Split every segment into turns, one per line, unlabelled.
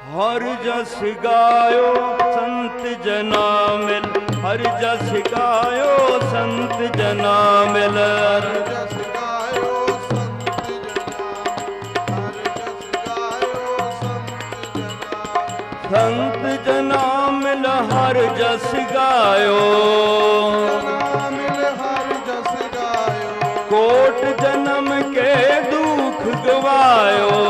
ਹਰ ਜਸ ਗਾਇਓ ਸੰਤ ਜਨਾ ਮਿਲ ਹਰ ਜਸ ਗਾਇਓ ਸੰਤ ਜਨਾ ਮਿਲ
ਜਸ ਗਾਇਓ ਸੰਤ ਜਨਾ ਹਰ ਜਸ ਗਾਇਓ। ਸੰਤ ਜਨਾ
ਸੰਤ ਜਨਾ ਮਿਲ ਹਰ ਜਸ ਗਾਇਓ।
ਜਨਾ ਮਿਲ ਹਰ ਜਸ ਗਾਇਓ।
ਕੋਟ ਜਨਮ ਕੇ ਦੁਖ ਗਵਾਇਓ।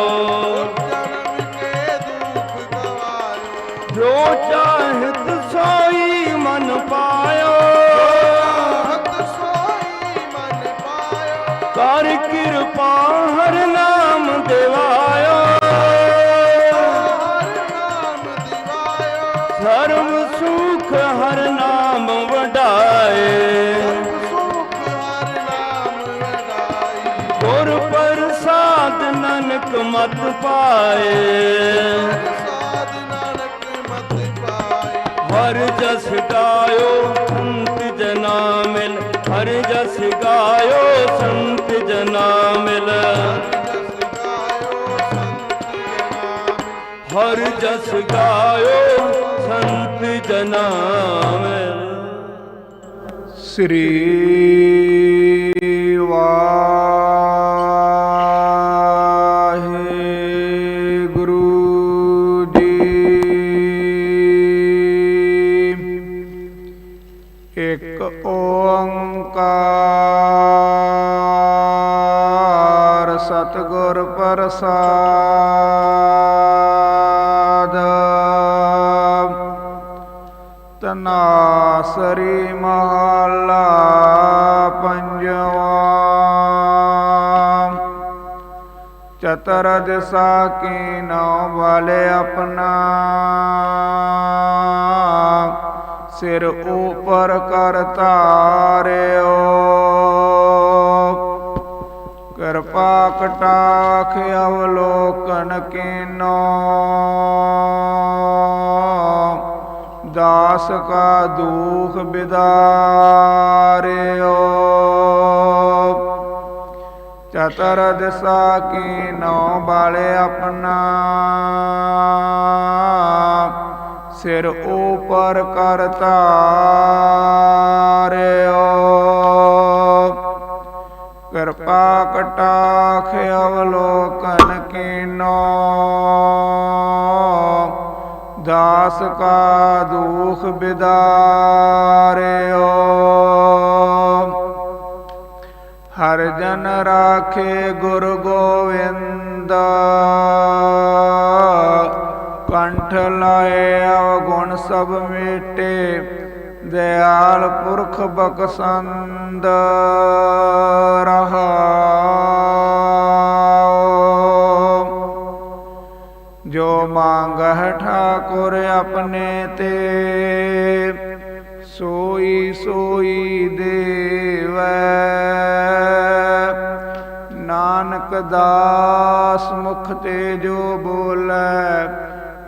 ਮਤ ਪਾਏ।
ਸਾਧ ਨਾਨਕ ਮਤ ਪਾਈ
ਹਰ ਜਸ ਗਾਇਓ, ਸੰਤ ਜਨਾ ਮਿਲ। ਹਰ ਜਸ ਗਾਇਓ, ਸੰਤ ਜਨਾ ਮਿਲ। ਹਰ ਜਸ ਗਾਇਓ, ਸੰਤ ਜਨਾ ਮਿਲ।
ਸ੍ਰੀ ਇੱਕ ਓੰਕਾਰ ਸਤਿਗੁਰ ਪ੍ਰਸਾਦ। ਤਨਾਸਰੀ ਮਹਲਾ ਪੰਜਵਾ। ਚਤਰ ਦਿਸਾ ਕੀ ਨਉ ਵਾਲੇ ਆਪਣਾ। ਸਿਰ ਉਪਰ ਕਰ ਧਾਰਿਓ ਕਿਰਪਾ ਕਟਾਖ ਅਵਲੋਕਨ ਕੀਨੋ। ਦਾਸ ਕਾ ਦੁਖ ਬਿਦਾਰਿਓ। ਚਤਰ ਦਿਸਾ ਕੀ ਨਉ ਬਾਲੇ ਆਪਣਾ। ਸਿਰ ਉਪਰ ਕਰ ਧਾਰਿਓ ਕਿਰਪਾ ਕਟਾਖ ਅਵਲੋਕਨ ਕੀਨੋ। ਦਾਸ ਕਾ ਦੁਖ ਬਿਦਾਰਿਓ। ਹਰ ਜਨ ਰਾਖੇ ਗੁਰ ਗੋਵਿੰਦ। ਕੰਠ ਲਾਏ ਅਵਗੁਣ ਸਭ ਮੇਟੇ, ਦਿਆਲ ਪੁਰਖ ਬਖਸੰਦ ਰਹਾਉ ਜੋ ਮੰਗਹਿ ਠਾਕੁਰ ਆਪਣੇ ਤੇ, ਸੋਈ ਸੋਈ ਦੇਵੈ। ਨਾਨਕ ਦਾਸ ਮੁਖ ਤੇ ਜੋ ਬੋਲੇ